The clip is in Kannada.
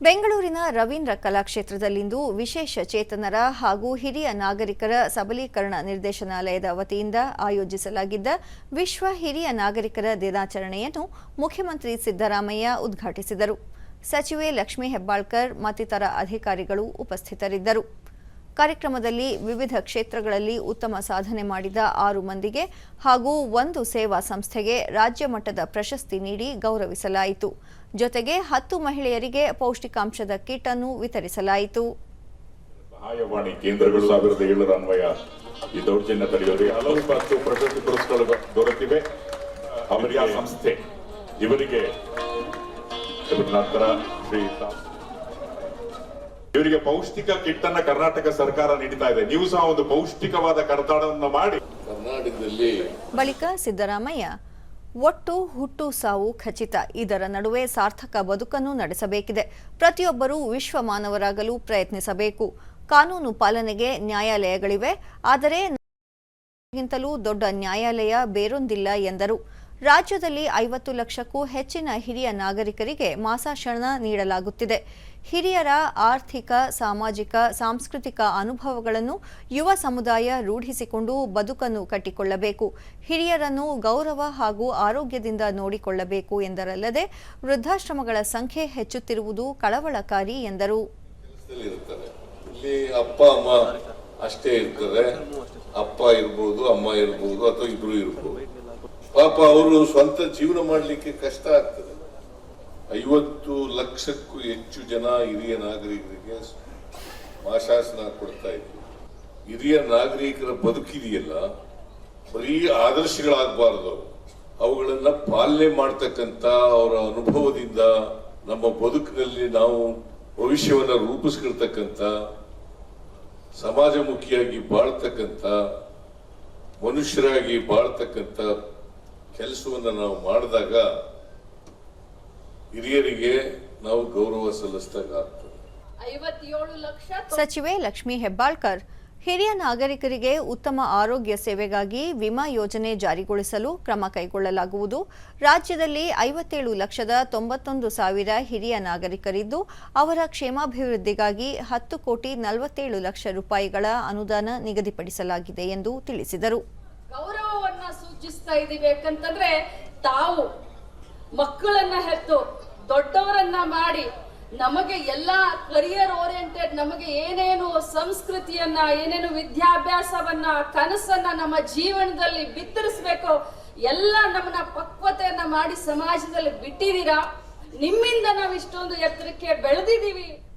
ಬೆಂಗಳೂರಿನ ರವೀಂದ್ರ ಕಲಾಕ್ಷೇತ್ರದಲ್ಲಿಂದು ವಿಶೇಷ ಚೇತನರ ಹಾಗೂ ಹಿರಿಯ ನಾಗರಿಕರ ಸಬಲೀಕರಣ ನಿರ್ದೇಶನಾಲಯದ ವತಿಯಿಂದ ಆಯೋಜಿಸಲಾಗಿದ್ದ ವಿಶ್ವ ಹಿರಿಯ ನಾಗರಿಕರ ದಿನಾಚರಣೆಯನ್ನು ಮುಖ್ಯಮಂತ್ರಿ ಸಿದ್ದರಾಮಯ್ಯ ಉದ್ಘಾಟಿಸಿದರು. ಸಚಿವೆ ಲಕ್ಷ್ಮೀ ಹೆಬ್ಬಾಳ್ಕರ್ ಮತ್ತಿತರ ಅಧಿಕಾರಿಗಳು ಉಪಸ್ಥಿತರಿದ್ದರು. ಕಾರ್ಯಕ್ರಮದಲ್ಲಿ ವಿವಿಧ ಕ್ಷೇತ್ರಗಳಲ್ಲಿ ಉತ್ತಮ ಸಾಧನೆ ಮಾಡಿದ ಆರು ಮಂದಿಗೆ ಹಾಗೂ ಒಂದು ಸೇವಾ ಸಂಸ್ಥೆಗೆ ರಾಜ್ಯ ಮಟ್ಟದ ಪ್ರಶಸ್ತಿ ನೀಡಿ ಗೌರವಿಸಲಾಯಿತು. ಜೊತೆಗೆ ಹತ್ತು ಮಹಿಳೆಯರಿಗೆ ಪೌಷ್ಟಿಕಾಂಶದ ಕಿಟ್ ಅನ್ನು ವಿತರಿಸಲಾಯಿತು. ಸಹಾಯವಾಣಿ ಕೇಂದ್ರಗಳು ಸಾವಿರದ ಏಳರ ಅನ್ವಯ. ಈ ದೌರ್ಜನ್ಯ ತಡೆಯುವವರಿಗೆ ಹಲವು ಮತ್ತು ಪ್ರಶಸ್ತಿ ಪುರಸ್ಕಾರಗಳು ದೊರೆತಿವೆ. ಅವರಿಗೆ ಆ ಸಂಸ್ಥೆ ಇವರಿಗೆ ನಂತರ ಶ್ರೀ ಇವರಿಗೆ ಪೌಷ್ಟಿಕ ಕಿಟ್ ಅನ್ನ ಕರ್ನಾಟಕ ಸರ್ಕಾರ ನೀಡ್ತಾ ಇದೆ. ನೀವು ಸಹ ಒಂದು ಪೌಷ್ಟಿಕವಾದ ಕರ್ತಾಡವನ್ನು ಮಾಡಿ. ಕರ್ನಾಟಕದಲ್ಲಿ ಬಳಿಕ ಸಿದ್ದರಾಮಯ್ಯ ಒಟ್ಟು ಹುಟ್ಟು ಸಾವು ಖಚಿತ. ಇದರ ನಡುವೆ ಸಾರ್ಥಕ ಬದುಕನ್ನು ನಡೆಸಬೇಕಿದೆ. ಪ್ರತಿಯೊಬ್ಬರೂ ವಿಶ್ವ ಮಾನವರಾಗಲು ಪ್ರಯತ್ನಿಸಬೇಕು. ಕಾನೂನು ಪಾಲನೆಗೆ ನ್ಯಾಯಾಲಯಗಳಿವೆ. ಆದರೆ ಗಿಂತಲೂ ದೊಡ್ಡ ನ್ಯಾಯಾಲಯ ಬೇರೊಂದಿಲ್ಲ ಎಂದರು. ರಾಜ್ಯದಲ್ಲಿ ಐವತ್ತು ಲಕ್ಷಕ್ಕೂ ಹೆಚ್ಚಿನ ಹಿರಿಯ ನಾಗರಿಕರಿಗೆ ಮಾಸಾಶನ ನೀಡಲಾಗುತ್ತಿದೆ. ಹಿರಿಯರ ಆರ್ಥಿಕ, ಸಾಮಾಜಿಕ, ಸಾಂಸ್ಕೃತಿಕ ಅನುಭವಗಳನ್ನು ಯುವ ಸಮುದಾಯ ರೂಢಿಸಿಕೊಂಡು ಬದುಕನ್ನು ಕಟ್ಟಿಕೊಳ್ಳಬೇಕು. ಹಿರಿಯರನ್ನು ಗೌರವ ಹಾಗೂ ಆರೋಗ್ಯದಿಂದ ನೋಡಿಕೊಳ್ಳಬೇಕು ಎಂದರಲ್ಲದೆ ವೃದ್ಧಾಶ್ರಮಗಳ ಸಂಖ್ಯೆ ಹೆಚ್ಚುತ್ತಿರುವುದು ಕಳವಳಕಾರಿ ಎಂದರು. ಅಪ್ಪ, ಅಮ್ಮ ಅಷ್ಟೇ ಇರ್ತದೆ ಅಪ್ಪ ಇರ್ಬೋದು, ಅಮ್ಮ ಇರ್ಬೋದು ಅಥವಾ ಇಬ್ರು ಇರ್ಬೋದು. ಪಾಪ ಅವರು ಸ್ವಂತ ಜೀವನ ಮಾಡಲಿಕ್ಕೆ ಕಷ್ಟ ಆಗ್ತದೆ. ಐವತ್ತು ಲಕ್ಷಕ್ಕೂ ಹೆಚ್ಚು ಜನ ಹಿರಿಯ ನಾಗರಿಕರಿಗೆ ಆಶಾಸನ ಕೊಡ್ತಾ ಇದ್ರು ಹಿರಿಯ ನಾಗರಿಕರ ಬದುಕಿದೆಯಲ್ಲ ಬರೀ ಆದರ್ಶಗಳಾಗಬಾರದು ಅವುಗಳನ್ನ ಪಾಲನೆ ಮಾಡ್ತಕ್ಕಂತ ಅವರ ಅನುಭವದಿಂದ ನಮ್ಮ ಬದುಕಿನಲ್ಲಿ ನಾವು ಭವಿಷ್ಯವನ್ನ ರೂಪಿಸ್ಕೊಳ್ತಕ್ಕಂತ ಸಮಾಜಮುಖಿಯಾಗಿ ಬಾಳ್ತಕ್ಕಂತ ಮನುಷ್ಯರಾಗಿ ಬಾಳ್ತಕ್ಕಂತ ಕೆಲಸವನ್ನ ನಾವು ಮಾಡಿದಾಗ ಹಿರಿಯರಿಗೆ ನಾವು ಗೌರವ ಸಲ್ಲಿಸಿದಾಗ ಆಗ್ತದೆ ಸಚಿವೆ ಲಕ್ಷ್ಮಿ ಹೆಬ್ಬಾಳ್ಕರ್ ಹಿರಿಯ ನಾಗರಿಕರಿಗೆ ಉತ್ತಮ ಆರೋಗ್ಯ ಸೇವೆಗಾಗಿ ವಿಮಾ ಯೋಜನೆ ಜಾರಿಗೊಳಿಸಲು ಕ್ರಮ ಕೈಗೊಳ್ಳಲಾಗುವುದು. ರಾಜ್ಯದಲ್ಲಿ ಐವತ್ತೇಳು ಲಕ್ಷದ ತೊಂಬತ್ತೊಂದು ಸಾವಿರ ಹಿರಿಯ ನಾಗರಿಕರಿದ್ದು ಅವರ ಕ್ಷೇಮಾಭಿವೃದ್ಧಿಗಾಗಿ ಹತ್ತು ಕೋಟಿ ನಲವತ್ತೇಳು ಲಕ್ಷ ರೂಪಾಯಿಗಳ ಅನುದಾನ ನಿಗದಿಪಡಿಸಲಾಗಿದೆ ಎಂದು ತಿಳಿಸಿದರು. ಗೌರವವನ್ನ ಇದ್ದೀವಿ ಯಾಕಂತಂದ್ರೆ ತಾವು ಮಕ್ಕಳನ್ನ ಹೆತ್ತು ದೊಡ್ಡವರನ್ನ ಮಾಡಿ ನಮಗೆ ಎಲ್ಲ ಕರಿಯರ್ ಓರಿಯೆಂಟೆಡ್ ನಮಗೆ ಏನೇನು ಸಂಸ್ಕೃತಿಯನ್ನ, ಏನೇನು ವಿದ್ಯಾಭ್ಯಾಸವನ್ನ, ಕನಸನ್ನ ನಮ್ಮ ಜೀವನದಲ್ಲಿ ಬಿತ್ತರಿಸ್ಬೇಕು ಎಲ್ಲ ನಮ್ಮನ್ನ ಪಕ್ವತೆಯನ್ನ ಮಾಡಿ ಸಮಾಜದಲ್ಲಿ ಬಿಟ್ಟಿದ್ದೀರಾ? ನಿಮ್ಮಿಂದ ನಾವು ಇಷ್ಟೊಂದು ಎತ್ತರಕ್ಕೆ ಬೆಳೆದಿದ್ದೀವಿ.